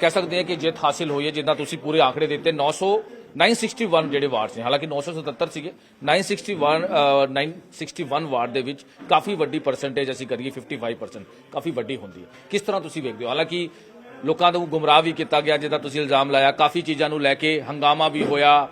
ਕਹਿ ਸਕਦੇ ਹਾਂ ਕਿ ਜਿੱਤ ਹਾਸਲ ਹੋਈ ਹੈ, ਜਿੱਦਾਂ ਤੁਸੀਂ ਪੂਰੇ ਆંકੜੇ ਦਿੱਤੇ 900 961 ਜਿਹੜੇ ਵਾਰਡ ਨੇ ਹਾਲਾਂਕਿ 977 ਸੀਗੇ। 961 961 ਵਾਰਡ ਦੇ ਵਿੱਚ ਕਾਫੀ ਵੱਡੀ ਪਰਸੈਂਟੇਜ ਅਸੀਂ ਕਰੀਏ 55% ਕਾਫੀ ਵੱਡੀ ਹੁੰਦੀ ਹੈ। ਕਿਸ ਤਰ੍ਹਾਂ ਤੁਸੀਂ ਵੇਖਦੇ ਹੋ? ਹਾਲਾਂਕਿ ਲੋਕਾਂ ਨੂੰ ਗੁੰਮਰਾਹ ਵੀ ਕੀਤਾ ਗਿਆ, ਜਿੱਦਾਂ ਤੁਸੀਂ ਇਲਜ਼ਾਮ ਲਾਇਆ, ਕਾਫੀ ਚੀਜ਼ਾਂ ਨੂੰ ਲੈ ਕੇ ਹੰਗਾਮਾ ਵੀ ਹੋਇਆ,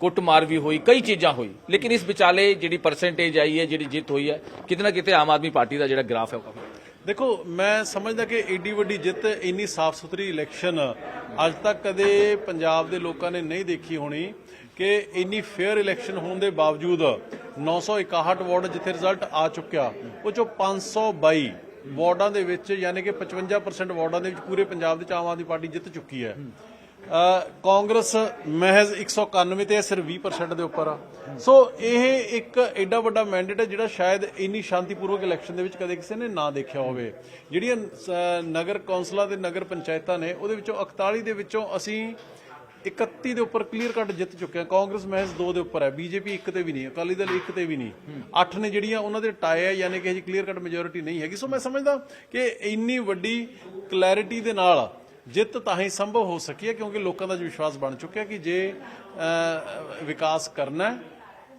ਕੁੱਟਮਾਰ ਵੀ ਹੋਈ, ਕਈ ਚੀਜ਼ਾਂ ਹੋਈ। ਲੇਕਿਨ ਇਸ ਵਿਚਾਲੇ ਜਿਹੜੀ ਪਰਸੈਂਟੇਜ ਆਈ ਹੈ, ਜਿਹੜੀ ਜਿੱਤ ਹੋਈ ਹੈ, ਕਿਤੇ ਨਾ ਕਿਤੇ ਆਮ ਆਦਮੀ ਪਾਰਟੀ ਦਾ ਜਿਹੜਾ ਗ੍ਰਾਫ ਹੈ ਉਹ ਕਾਫੀ ਦੇਖੋ, ਮੈਂ ਸਮਝਦਾ ਕਿ ਏਡੀ ਵੱਡੀ ਜਿੱਤ, ਇੰਨੀ ਸਾਫ਼ ਸੁਥਰੀ ਇਲੈਕਸ਼ਨ ਅੱਜ ਤੱਕ ਕਦੇ ਪੰਜਾਬ ਦੇ ਲੋਕਾਂ ਨੇ ਨਹੀਂ ਦੇਖੀ ਹੋਣੀ ਕਿ ਇੰਨੀ ਫੇਅਰ ਇਲੈਕਸ਼ਨ ਹੋਣ ਦੇ ਬਾਵਜੂਦ 961 ਵਾਰਡ ਜਿੱਥੇ ਰਿਜ਼ਲਟ ਆ ਚੁੱਕਿਆ, ਉਹ ਚੋਂ 522 ਵਾਰਡਾਂ ਦੇ ਵਿੱਚ, ਯਾਨੀ ਕਿ 55% ਵਾਰਡਾਂ ਦੇ ਵਿੱਚ ਪੂਰੇ ਪੰਜਾਬ ਦੇ ਵਿੱਚ ਆਮ ਆਦਮੀ ਪਾਰਟੀ ਜਿੱਤ ਚੁੱਕੀ ਹੈ। ਕਾਂਗਰਸ ਮਹਿਜ਼ 191 ਤੇ ਹੈ, ਸਿਰਫ 20% ਦੇ ਉੱਪਰ ਆ। ਸੋ ਇਹ ਇੱਕ ਐਡਾ ਵੱਡਾ ਮੈਂਡੇਟ ਹੈ ਜਿਹੜਾ ਸ਼ਾਇਦ ਇੰਨੀ ਸ਼ਾਂਤੀਪੂਰਵਕ ਇਲੈਕਸ਼ਨ ਦੇ ਵਿੱਚ ਕਦੇ ਕਿਸੇ ਨੇ ਨਾ ਦੇਖਿਆ ਹੋਵੇ। ਜਿਹੜੀਆਂ ਨਗਰ ਕੌਂਸਲਾਂ ਦੇ ਨਗਰ ਪੰਚਾਇਤਾਂ ਨੇ ਉਹਦੇ ਵਿੱਚੋਂ 41 ਦੇ ਵਿੱਚੋਂ ਅਸੀਂ 31 ਦੇ ਉੱਪਰ ਕਲੀਅਰ ਕੱਟ ਜਿੱਤ ਚੁੱਕੇ ਹਾਂ। ਕਾਂਗਰਸ ਮਹਿਜ਼ 2 ਦੇ ਉੱਪਰ ਹੈ ਬੀਜੇਪੀ ਇੱਕ ਤੇ ਵੀ ਨਹੀਂ ਅਕਾਲੀ ਦਲ ਇੱਕ ਤੇ ਵੀ ਨਹੀਂ। 8 ਨੇ ਜਿਹੜੀਆਂ ਉਹਨਾਂ ਦੇ ਟਾਏ ਹੈ ਯਾਨੀ ਕਿ ਇਹ ਕਲੀਅਰ ਕੱਟ ਮੈਜੋਰਿਟੀ ਨਹੀਂ ਹੈਗੀ। ਸੋ ਮੈਂ ਸਮਝਦਾ ਕਿ ਇੰਨੀ ਵੱਡੀ ਕਲੈਰਿਟੀ ਦੇ ਨਾਲ ਜਿੱਤ ਤਾਂ ਹੀ ਸੰਭਵ ਹੋ ਸਕੀ ਹੈ, ਕਿਉਂਕਿ ਲੋਕਾਂ ਦਾ ਵਿਸ਼ਵਾਸ ਬਣ ਚੁੱਕਿਆ ਕਿ ਜੇ ਵਿਕਾਸ ਕਰਨਾ ਹੈ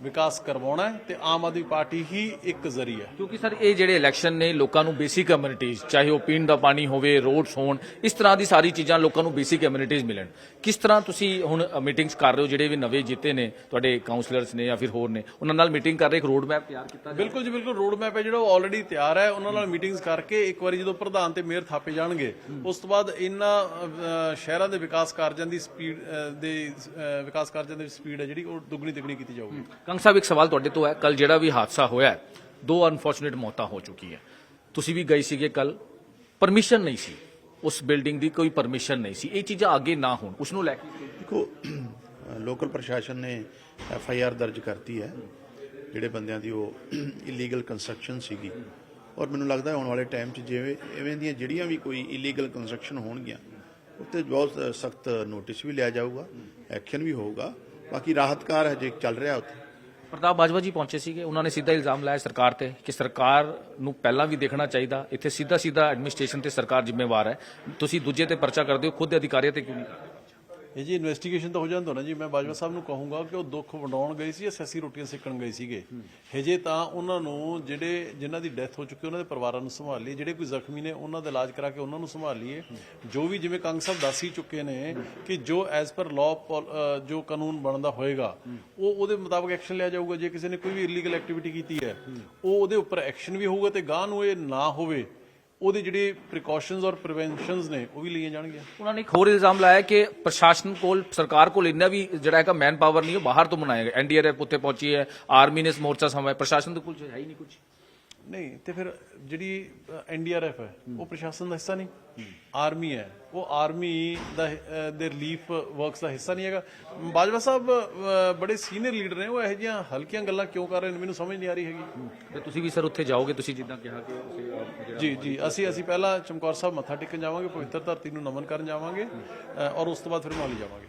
ਵਿਕਾਸ ਕਰਵਾਉਣਾ ਹੈ ਤੇ ਆਮ ਆਦਮੀ ਪਾਰਟੀ ਹੀ ਇੱਕ ਜ਼ਰੀਆ ਹੈ। ਕਿਉਂਕਿ ਸਰ ਇਹ ਜਿਹੜੇ ਇਲੈਕਸ਼ਨ ਨੇ ਲੋਕਾਂ ਨੂੰ ਬੇਸਿਕ ਕਮਿਊਨਿਟੀਜ਼ ਚਾਹੇ ਉਹ ਪੀਣ ਦਾ ਪਾਣੀ ਹੋਵੇ ਰੋਡਸ ਹੋਣ ਇਸ ਤਰ੍ਹਾਂ ਦੀ ਸਾਰੀ ਚੀਜ਼ਾਂ ਲੋਕਾਂ ਨੂੰ ਬੇਸਿਕ ਕਮਿਊਨਿਟੀਜ਼ ਮਿਲਣ। ਕਿਸ ਤਰ੍ਹਾਂ ਤੁਸੀਂ ਹੁਣ ਮੀਟਿੰਗਸ ਕਰ ਰਹੇ ਹੋ ਜਿਹੜੇ ਵੀ ਨਵੇਂ ਜਿੱਤੇ ਨੇ ਤੁਹਾਡੇ ਕਾਉਂਸਲਰਸ ਨੇ ਜਾਂ ਫਿਰ ਹੋਰ ਨੇ ਉਹਨਾਂ ਨਾਲ ਮੀਟਿੰਗ ਕਰ ਰਹੇ ਇੱਕ ਰੋਡ ਮੈਪ ਤਿਆਰ ਕੀਤਾ ਬਿਲਕੁਲ ਜੀ ਬਿਲਕੁਲ ਰੋਡ ਮੈਪ ਹੈ ਜਿਹੜਾ ਉਹ ਆਲਰੇਡੀ ਤਿਆਰ ਹੈ। ਉਹਨਾਂ ਨਾਲ ਮੀਟਿੰਗਸ ਕਰਕੇ ਇੱਕ ਵਾਰੀ ਜਦੋਂ ਪ੍ਰਧਾਨ ਤੇ ਮੇਅਰ ਥਾਪੇ ਜਾਣਗੇ ਉਸ ਤੋਂ ਬਾਅਦ ਇਹਨਾਂ ਸ਼ਹਿਰਾਂ ਦੇ ਵਿਕਾਸ ਕਾਰਜਾਂ ਦੀ ਸਪੀਡ ਦੇ ਵਿਕਾਸ ਕਾਰਜਾਂ ਦੀ ਸਪੀਡ ਹੈ ਜਿਹੜੀ ਉਹ ਦੁੱਗਣੀ ਤਿੱਗਣੀ ਕੀਤੀ ਜਾਊਗੀ। ਕੰਗ ਸਾਹਿਬ, ਇੱਕ ਸਵਾਲ ਤੁਹਾਡੇ ਤੋਂ ਹੈ। ਕੱਲ ਜਿਹੜਾ ਵੀ ਹਾਦਸਾ ਹੋਇਆ ਦੋ ਅਨਫੋਰਚੂਨੇਟ ਮੌਤਾਂ ਹੋ ਚੁੱਕੀ ਹੈ। ਤੁਸੀਂ ਵੀ ਗਏ ਸੀਗੇ ਕੱਲ ਪਰਮਿਸ਼ਨ ਨਹੀਂ ਸੀ। ਉਸ ਬਿਲਡਿੰਗ ਦੀ ਕੋਈ ਪਰਮਿਸ਼ਨ ਨਹੀਂ ਸੀ। ਇਹ ਚੀਜ਼ਾਂ ਅੱਗੇ ਨਾ ਹੋਣ। ਉਸ ਨੂੰ ਲੈ ਕੇ ਦੇਖੋ, ਲੋਕਲ ਪ੍ਰਸ਼ਾਸਨ ਨੇ ਐਫ ਆਈ ਆਰ ਦਰਜ ਕਰਤੀ ਹੈ। ਜਿਹੜੇ ਬੰਦਿਆਂ ਦੀ ਉਹ ਇਲੀਗਲ ਕੰਸਟਰਕਸ਼ਨ ਸੀਗੀ। ਔਰ ਮੈਨੂੰ ਲੱਗਦਾ ਆਉਣ ਵਾਲੇ ਟਾਈਮ 'ਚ ਜਿਵੇਂ ਐਵੇਂ ਦੀਆਂ ਜਿਹੜੀਆਂ ਵੀ ਕੋਈ ਇਲੀਗਲ ਕੰਸਟਰਕਸ਼ਨ ਹੋਣਗੀਆਂ, ਉੱਤੇ ਬਹੁਤ ਸਖਤ ਨੋਟਿਸ ਵੀ ਲਿਆ ਜਾਊਗਾ ਐਕਸ਼ਨ ਵੀ ਹੋਊਗਾ। ਬਾਕੀ ਰਾਹਤਕਾਰ ਹਜੇ ਚੱਲ ਰਿਹਾ ਉੱਥੇ। ਪ੍ਰਤਾਪ ਬਾਜਵਾ ਜੀ ਪਹੁੰਚੇ ਸੀਗੇ। ਉਹਨਾਂ ਨੇ ਸਿੱਧਾ ਇਲਜ਼ਾਮ ਲਾਇਆ ਸਰਕਾਰ ਤੇ ਕਿ ਸਰਕਾਰ ਨੂੰ ਪਹਿਲਾਂ ਵੀ ਦੇਖਣਾ ਚਾਹੀਦਾ। ਇੱਥੇ ਸਿੱਧਾ ਸਿੱਧਾ ਐਡਮਿਨਿਸਟ੍ਰੇਸ਼ਨ ਤੇ ਸਰਕਾਰ ਜ਼ਿੰਮੇਵਾਰ ਹੈ। ਤੁਸੀਂ ਦੂਜੇ ਤੇ ਪਰਚਾ ਕਰਦੇ ਹੋ, ਖੁਦ ਅਧਿਕਾਰੀਆਂ ਤੇ ਕਿਉਂ ਨਹੀਂ? ਕਰਦੇ? ਇਹ ਜੀ ਇਨਵੈਸਟੀਗੇਸ਼ਨ ਤਾਂ ਹੋ ਜਾਂਦਾ ਨਾ ਜੀ, ਮੈਂ ਬਾਜਵਾ ਸਾਹਿਬ ਨੂੰ ਕਹੂੰਗਾ ਕਿ ਉਹ ਦੁੱਖ ਵੰਡਾਉਣ ਗਏ ਸੀ ਜਾਂ ਸਿਆਸੀ ਰੋਟੀਆਂ ਸੇਕਣ ਗਏ ਸੀਗੇ। ਹਜੇ ਤਾਂ ਉਹਨਾਂ ਨੂੰ ਜਿਹੜੇ ਜਿਨ੍ਹਾਂ ਦੀ ਡੈਥ ਹੋ ਚੁੱਕੀ, ਉਹਨਾਂ ਦੇ ਪਰਿਵਾਰਾਂ ਨੂੰ ਸੰਭਾਲ ਲਈਏ। ਜਿਹੜੇ ਕੋਈ ਜ਼ਖਮੀ ਨੇ, ਉਹਨਾਂ ਦਾ ਇਲਾਜ ਕਰਾ ਕੇ ਉਹਨਾਂ ਨੂੰ ਸੰਭਾਲ ਲਈਏ। ਜੋ ਵੀ ਜਿਵੇਂ ਕੰਗ ਸਾਹਿਬ ਦੱਸ ਹੀ ਚੁੱਕੇ ਨੇ ਕਿ ਜੋ ਐਜ਼ ਪਰ ਲਾਅ ਜੋ ਕਾਨੂੰਨ ਬਣਦਾ ਹੋਏਗਾ, ਉਹ ਉਹਦੇ ਮੁਤਾਬਕ ਐਕਸ਼ਨ ਲਿਆ ਜਾਊਗਾ। ਜੇ ਕਿਸੇ ਨੇ ਕੋਈ ਵੀ ਇਲੀਗਲ ਐਕਟੀਵਿਟੀ ਕੀਤੀ ਹੈ, ਉਹ ਉਹਦੇ ਉੱਪਰ ਐਕਸ਼ਨ ਵੀ ਹੋਊਗਾ ਤੇ ਗਾਂ ਨੂੰ ਇਹ ਨਾ ਹੋਵੇ। ਉਹਦੇ ਜਿਹੜੇ ਪ੍ਰੀਕਾਸ਼ਨਸ ਔਰ ਪ੍ਰੀਵੈਂਸ਼ਨਸ ਨੇ, ਉਹ ਵੀ ਲਈਆਂ ਜਾਣਗੀਆਂ। ਉਹਨਾਂ ਨੇ ਇੱਕ ਹੋਰ ਇਲਜ਼ਾਮ ਲਾਇਆ ਕਿ ਪ੍ਰਸ਼ਾਸਨ ਕੋਲ, ਸਰਕਾਰ ਕੋਲ ਇੰਨਾ ਵੀ ਜਿਹੜਾ ਹੈਗਾ ਮੈਨ ਪਾਵਰ ਨਹੀਂ ਉਹ ਬਾਹਰ ਤੋਂ ਬਣਾਇਆ ਗਿਆ। ਐਨਡੀਆਰਐਫ ਉੱਤੇ ਪਹੁੰਚੀ ਹੈ, ਆਰਮੀ ਨੇ ਇਸ ਮੋਰਚਾ ਸੰਭਾਲਿਆ। ਪ੍ਰਸ਼ਾਸਨ ਦੇ ਕੋਲ ਹੈ ਹੀ ਨਹੀਂ ਕੁਝ ਨਹੀਂ ਤੇ ਫਿਰ ਜਿਹੜੀ ਐਨਡੀਆਰਐਫ ਹੈ ਉਹ ਪ੍ਰਸ਼ਾਸਨ ਦਾ ਹਿੱਸਾ ਨਹੀਂ? ਆਰਮੀ ਹੈ। ਉਹ ਆਰਮੀ ਦਾ ਦੇ ਰਿਲੀਫ ਵਰਕਸ ਦਾ ਹਿੱਸਾ ਨਹੀਂ ਹੈਗਾ। ਬਾਜਵਾ ਸਾਹਿਬ ਬੜੇ ਸੀਨੀਅਰ ਲੀਡਰ ਨੇ ਉਹ ਇਹੋ ਜਿਹੀਆਂ ਹਲਕੀਆਂ ਗੱਲਾਂ ਕਿਉਂ ਕਰ ਰਹੇ ਨੇ? ਮੈਨੂੰ ਸਮਝ ਨਹੀਂ ਆ ਰਹੀ ਹੈਗੀ। ਤੇ ਤੁਸੀਂ ਵੀ ਸਰ ਉੱਥੇ ਜਾਓਗੇ ਤੁਸੀਂ ਜਿੱਦਾਂ ਕਿਹਾ ਕਿ ਤੁਸੀਂ, ਜੀ ਜੀ ਅਸੀਂ ਅਸੀਂ ਪਹਿਲਾਂ ਚਮਕੌਰ ਸਾਹਿਬ ਮੱਥਾ ਟੇਕਣ ਜਾਵਾਂਗੇ ਪਵਿੱਤਰ ਧਰਤੀ ਨੂੰ ਨਮਨ ਕਰਨ ਜਾਵਾਂਗੇ ਔਰ ਉਸ ਤੋਂ ਬਾਅਦ ਫਿਰ ਮੌਲੀ ਜਾਵਾਂਗੇ।